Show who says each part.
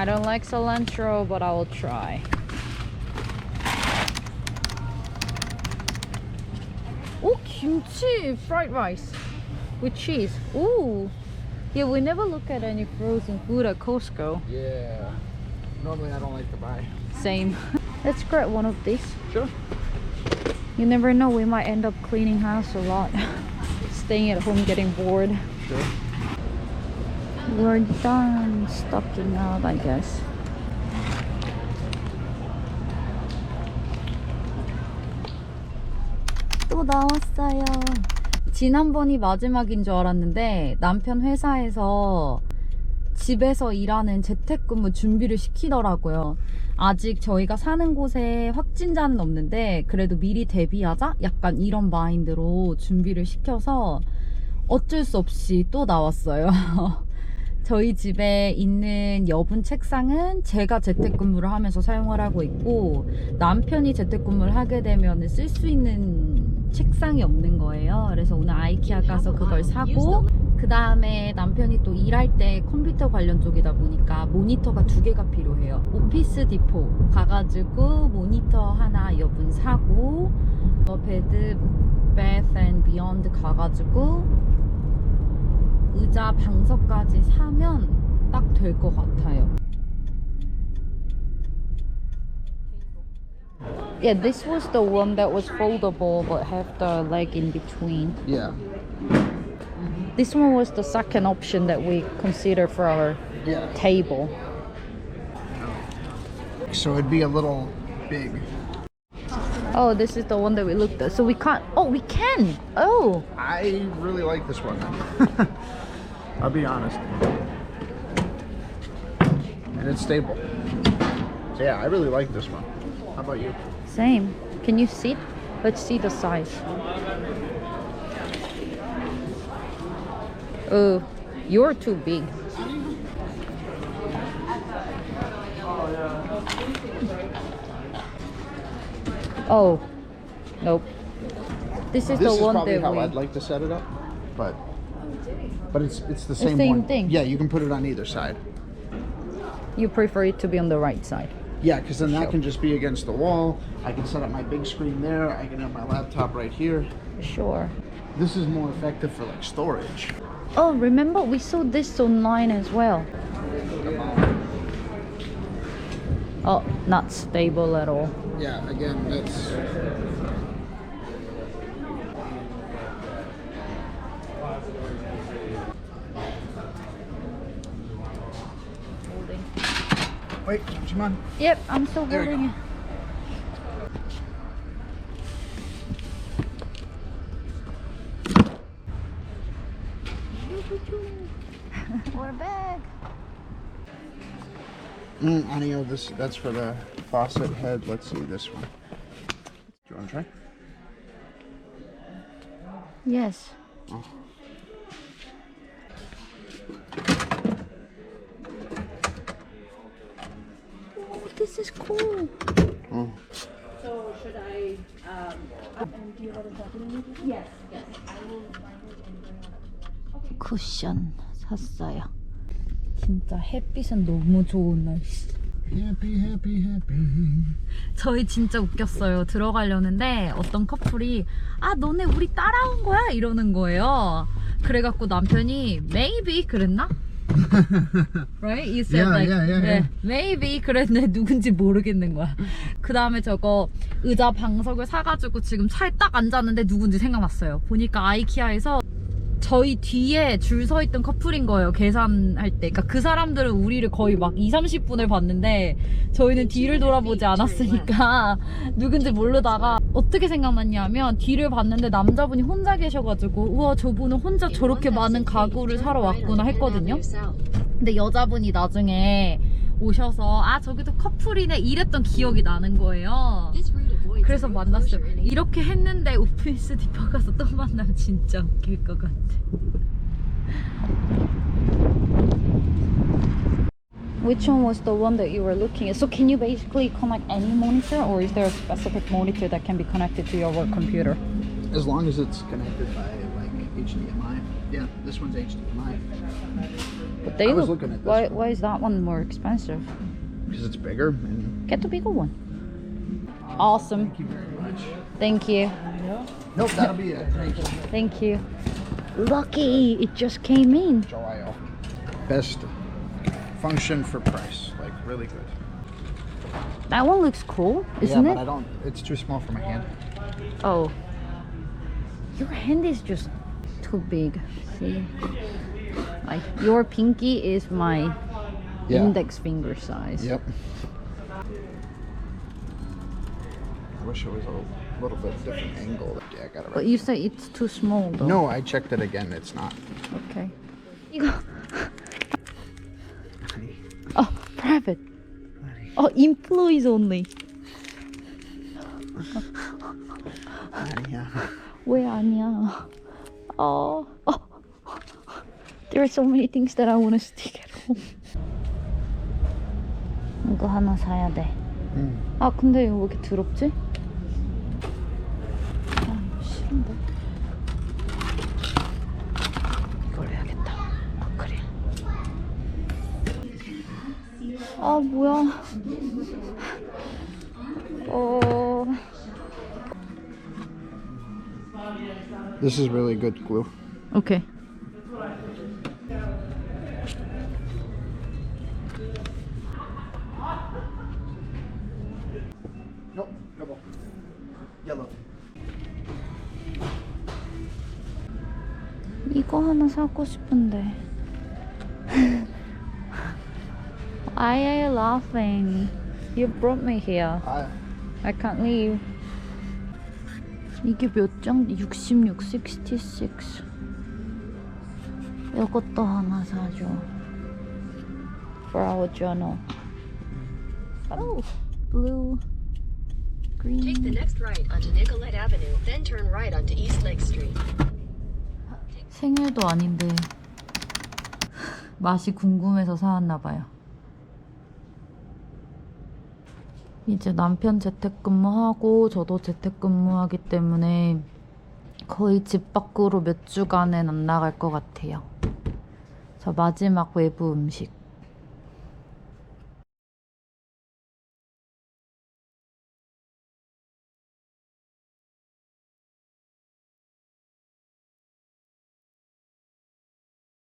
Speaker 1: I don't like cilantro, but I will try. Oh, kimchi fried rice with cheese. Ooh. Yeah, we never look at any frozen food at Costco.
Speaker 2: Yeah. Normally I don't like to buy.
Speaker 1: Same. Let's grab one of these.
Speaker 2: Sure.
Speaker 1: You never know, we might end up cleaning house a lot. Staying at home getting bored.
Speaker 2: Sure.
Speaker 1: We're done stocking up, I guess. 또 나왔어요. 지난번이 마지막인 줄 알았는데 남편 회사에서 집에서 일하는 재택근무 준비를 시키더라고요. 아직 저희가 사는 곳에 확진자는 없는데 그래도 미리 대비하자? 약간 이런 마인드로 준비를 시켜서 어쩔 수 없이 또 나왔어요. 저희 집에 있는 여분 책상은 제가 재택근무를 하면서 사용을 하고 있고 남편이 재택근무를 하게 되면 쓸 수 있는 책상이 없는 거예요. 그래서 오늘 아이키아 가서 그걸 사고 그 다음에 남편이 또 일할 때 컴퓨터 관련 쪽이다 보니까 모니터가 두 개가 필요해요. 오피스 디포 가가지고 모니터 하나 여분 사고 어, 베드 베스 앤 비욘드 가가지고 의자 방석까지 사면 딱 될 것 같아요. Yeah, this was the one that was foldable but have the leg in between.
Speaker 2: Yeah.
Speaker 1: This one was the second option that we considered for our
Speaker 2: Yeah.
Speaker 1: table.
Speaker 2: So it'd be a little big.
Speaker 1: Oh, this is the one that we looked at. So we can't. Oh, we can. Oh,
Speaker 2: I really like this one. I'll be honest. And it's stable. So yeah, I really like this one. How about you?
Speaker 1: same. Can you sit? Let's see the size. Oh, you're too big. Oh, nope. This is
Speaker 2: This
Speaker 1: the
Speaker 2: is
Speaker 1: one
Speaker 2: probably
Speaker 1: that
Speaker 2: how
Speaker 1: we.
Speaker 2: I'd like to set it up, but but it's it's the same,
Speaker 1: same
Speaker 2: one.
Speaker 1: thing.
Speaker 2: Yeah, you can put it on either side.
Speaker 1: You prefer it to be on the right side.
Speaker 2: Yeah, because then that
Speaker 1: Sure.
Speaker 2: can just be against the wall. I can set up my big screen there. I can have my laptop right here.
Speaker 1: Sure.
Speaker 2: This is more effective for like storage.
Speaker 1: Oh, remember we saw this online as well. Oh, not stable at all.
Speaker 2: Yeah, again, that's wait. Come on.
Speaker 1: Yep, I'm still
Speaker 2: There
Speaker 1: holding it. We're back.
Speaker 2: Mm, Anio, this that's for the faucet head. Let's see this one. Do you want to try?
Speaker 1: Yes. Oh, this is cool.
Speaker 2: Oh.
Speaker 1: 쿠션 샀어요. 진짜 햇빛은 너무 좋은 날씨.
Speaker 2: Happy, happy, happy.
Speaker 1: 저희 진짜 웃겼어요. 들어가려는데 어떤 커플이 아 너네 우리 따라온 거야 이러는 거예요. 그래갖고 남편이 maybe 그랬나? right? You said
Speaker 2: Yeah,
Speaker 1: like
Speaker 2: yeah, yeah,
Speaker 1: 네,
Speaker 2: yeah.
Speaker 1: maybe 그랬는데 누군지 모르겠는 거야. 그 다음에 저거 의자 방석을 사가지고 지금 차에 딱 앉았는데 누군지 생각났어요. 보니까 아이키아에서 저희 뒤에 줄 서 있던 커플인 거예요. 계산할 때. 그러니까 그 사람들은 우리를 거의 막 2, 30분을 봤는데 저희는 뒤를 돌아보지 않았으니까 누군지 모르다가 어떻게 생각났냐면 뒤를 봤는데 남자분이 혼자 계셔가지고 우와 저분은 혼자 저렇게 많은 가구를 사러 왔구나 했거든요. 근데 여자분이 나중에 오셔서 아 저기도 커플이네 이랬던 기억이 나는 거예요. 그래서 만났어요. 이렇게 했는데 오피스 디퍼 가서 또 만나면 진짜 웃길 것 같아. Which one was the one that you were looking at? So can you basically connect any monitor or is there a specific monitor that can be connected to your work computer?
Speaker 2: As long as it's connected by like HDMI. Yeah, this one's HDMI.
Speaker 1: But they
Speaker 2: I was
Speaker 1: look.
Speaker 2: looking at this
Speaker 1: why?
Speaker 2: one.
Speaker 1: Why is that one more expensive?
Speaker 2: Because it's bigger. And
Speaker 1: Get the bigger one. Um, awesome.
Speaker 2: thank you very much.
Speaker 1: Thank you.
Speaker 2: Nope, that'll be it. Thank you.
Speaker 1: Thank you. Lucky, it just came in.
Speaker 2: Best function for price. Like really good.
Speaker 1: That one looks cool, isn't
Speaker 2: yeah,
Speaker 1: it?
Speaker 2: but I don't. It's too small for my hand.
Speaker 1: Oh. Your hand is just too big. See? Like your pinky is my
Speaker 2: Yeah.
Speaker 1: index finger size.
Speaker 2: Yep. I wish it was a little bit different angle. Yeah, I got it right.
Speaker 1: But you say it's too small though.
Speaker 2: No, I checked it again. It's not.
Speaker 1: Okay. private. Oh, employees only.
Speaker 2: 아니야.
Speaker 1: 왜 아니야? Oh, oh. There are so many things that I want to stick at home. 이거 하나 사야 돼.
Speaker 2: 음.
Speaker 1: 아 근데 이거 왜 이렇게 더럽지? 아 이거 싫은데 이걸 해야겠다 아크릴 아 뭐야 어...
Speaker 2: This is really good glue.
Speaker 1: 오케이
Speaker 2: Nope. Double. Yellow.
Speaker 1: 이거 하나 사고 싶은데 Why are you laughing? You brought me here
Speaker 2: I,
Speaker 1: I can't leave. 이게 몇 장? 66, 66. 이것도 하나 사줘. For our journal. Oh, blue, green.
Speaker 3: Take the next right onto Nicollet Avenue, then turn right onto East Lake Street.
Speaker 1: 생일도 아닌데 맛이 궁금해서 사왔나 봐요. 이제 남편 재택근무하고 저도 재택근무하기 때문에 거의 집 밖으로 몇 주간은 안 나갈 것 같아요. 저 마지막 외부 음식.